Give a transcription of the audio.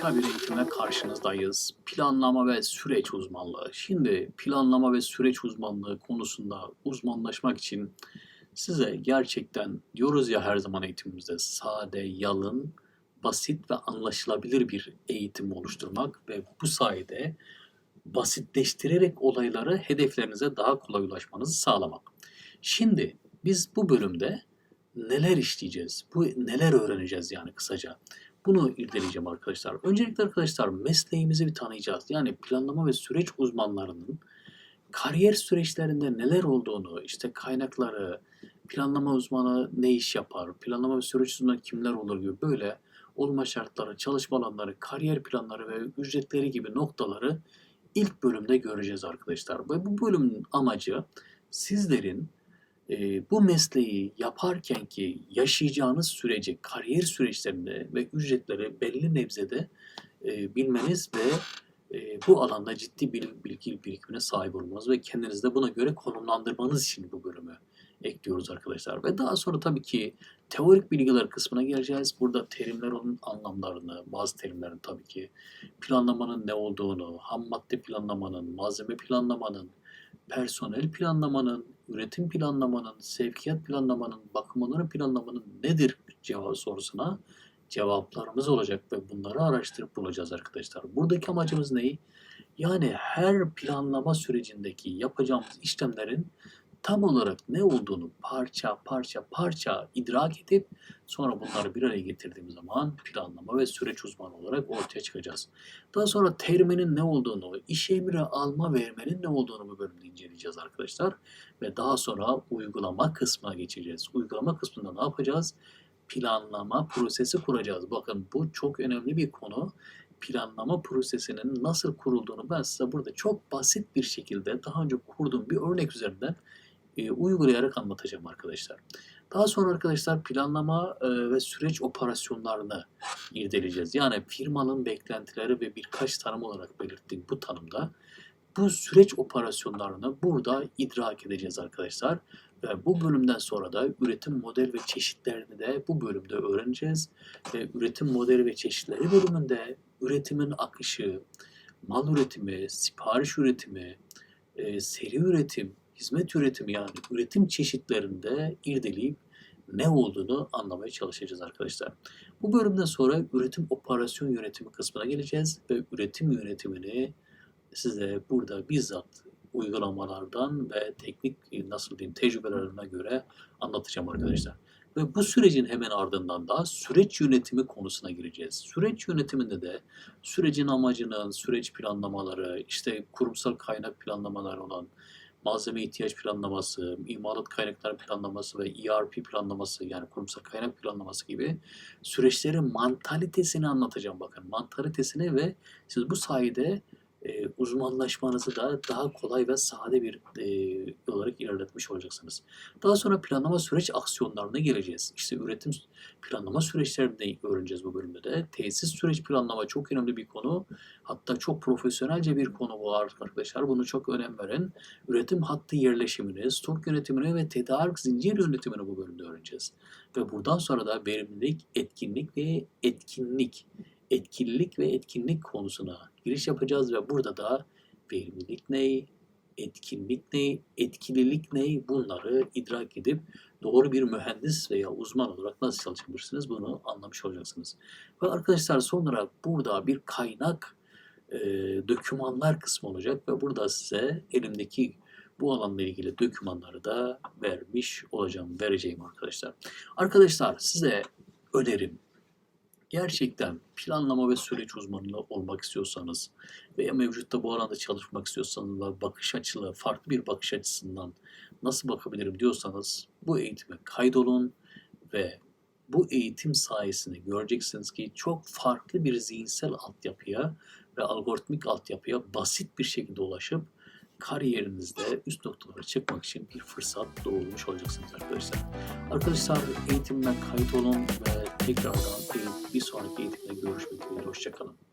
harika bir eğitimle karşınızdayız. Planlama ve süreç uzmanlığı. Şimdi planlama ve süreç uzmanlığı konusunda uzmanlaşmak için size gerçekten diyoruz ya her zaman eğitimimizde sade, yalın, basit ve anlaşılabilir bir eğitim oluşturmak ve bu sayede basitleştirerek olayları hedeflerinize daha kolay ulaşmanızı sağlamak. Şimdi biz bu bölümde neler işleyeceğiz? Bu neler öğreneceğiz yani kısaca? Bunu irdeleyeceğim arkadaşlar. Öncelikle arkadaşlar mesleğimizi bir tanıyacağız. Yani planlama ve süreç uzmanlarının kariyer süreçlerinde neler olduğunu, işte kaynakları, planlama uzmanı ne iş yapar, planlama ve süreç uzmanı kimler olur gibi böyle olma şartları, çalışma alanları, kariyer planları ve ücretleri gibi noktaları ilk bölümde göreceğiz arkadaşlar. Ve bu bölümün amacı sizlerin e, bu mesleği yaparken ki yaşayacağınız süreci, kariyer süreçlerinde ve ücretleri belli nebzede e, bilmeniz ve e, bu alanda ciddi bir bilgi birikimine sahip olmanız ve kendinizi de buna göre konumlandırmanız için bu bölümü ekliyoruz arkadaşlar. Ve daha sonra tabii ki teorik bilgiler kısmına geleceğiz. Burada terimlerin anlamlarını, bazı terimlerin tabii ki planlamanın ne olduğunu, ham madde planlamanın, malzeme planlamanın, personel planlamanın, üretim planlamanın, sevkiyat planlamanın, bakımları planlamanın nedir cevabı sorusuna cevaplarımız olacak ve bunları araştırıp bulacağız arkadaşlar. Buradaki amacımız ne? Yani her planlama sürecindeki yapacağımız işlemlerin tam olarak ne olduğunu parça parça parça idrak edip sonra bunları bir araya getirdiğimiz zaman planlama ve süreç uzmanı olarak ortaya çıkacağız. Daha sonra teriminin ne olduğunu, iş emri alma vermenin ne olduğunu bu bölümde inceleyeceğiz arkadaşlar. Ve daha sonra uygulama kısmına geçeceğiz. Uygulama kısmında ne yapacağız? Planlama prosesi kuracağız. Bakın bu çok önemli bir konu. Planlama prosesinin nasıl kurulduğunu ben size burada çok basit bir şekilde daha önce kurduğum bir örnek üzerinden e, uygulayarak anlatacağım arkadaşlar. Daha sonra arkadaşlar planlama e, ve süreç operasyonlarını irdeleyeceğiz. Yani firmanın beklentileri ve birkaç tanım olarak belirttiğim bu tanımda bu süreç operasyonlarını burada idrak edeceğiz arkadaşlar. Ve bu bölümden sonra da üretim model ve çeşitlerini de bu bölümde öğreneceğiz. Ve üretim modeli ve çeşitleri bölümünde üretimin akışı, mal üretimi, sipariş üretimi, e, seri üretim, hizmet üretimi yani üretim çeşitlerinde irdeleyip ne olduğunu anlamaya çalışacağız arkadaşlar. Bu bölümden sonra üretim operasyon yönetimi kısmına geleceğiz ve üretim yönetimini size burada bizzat uygulamalardan ve teknik nasıl diyeyim tecrübelerine göre anlatacağım arkadaşlar. Ve bu sürecin hemen ardından da süreç yönetimi konusuna gireceğiz. Süreç yönetiminde de sürecin amacının, süreç planlamaları, işte kurumsal kaynak planlamaları olan malzeme ihtiyaç planlaması, imalat kaynakları planlaması ve ERP planlaması yani kurumsal kaynak planlaması gibi süreçlerin mantalitesini anlatacağım bakın. Mantalitesini ve siz bu sayede e, uzmanlaşmanızı da daha kolay ve sade bir e, olarak ilerletmiş olacaksınız. Daha sonra planlama süreç aksiyonlarına geleceğiz. İşte üretim planlama süreçlerini öğreneceğiz bu bölümde de. Tesis süreç planlama çok önemli bir konu. Hatta çok profesyonelce bir konu bu arkadaşlar. Bunu çok önem verin. Üretim hattı yerleşimini, stok yönetimini ve tedarik zincir yönetimini bu bölümde öğreneceğiz. Ve buradan sonra da verimlilik, etkinlik ve etkinlik etkinlik ve etkinlik konusuna giriş yapacağız ve burada da verimlilik ne, etkinlik ne, etkililik ne bunları idrak edip doğru bir mühendis veya uzman olarak nasıl çalışabilirsiniz bunu anlamış olacaksınız. Ve arkadaşlar son olarak burada bir kaynak e, dokümanlar kısmı olacak ve burada size elimdeki bu alanla ilgili dokümanları da vermiş olacağım, vereceğim arkadaşlar. Arkadaşlar size önerim, gerçekten planlama ve süreç uzmanı olmak istiyorsanız veya mevcutta bu alanda çalışmak istiyorsanız ve bakış açılı, farklı bir bakış açısından nasıl bakabilirim diyorsanız bu eğitime kaydolun ve bu eğitim sayesinde göreceksiniz ki çok farklı bir zihinsel altyapıya ve algoritmik altyapıya basit bir şekilde ulaşıp kariyerinizde üst noktalara çıkmak için bir fırsat doğurmuş olacaksınız arkadaşlar. Arkadaşlar eğitimden kayıt olun ve tekrardan bir sonraki eğitimde görüşmek üzere. Hoşçakalın.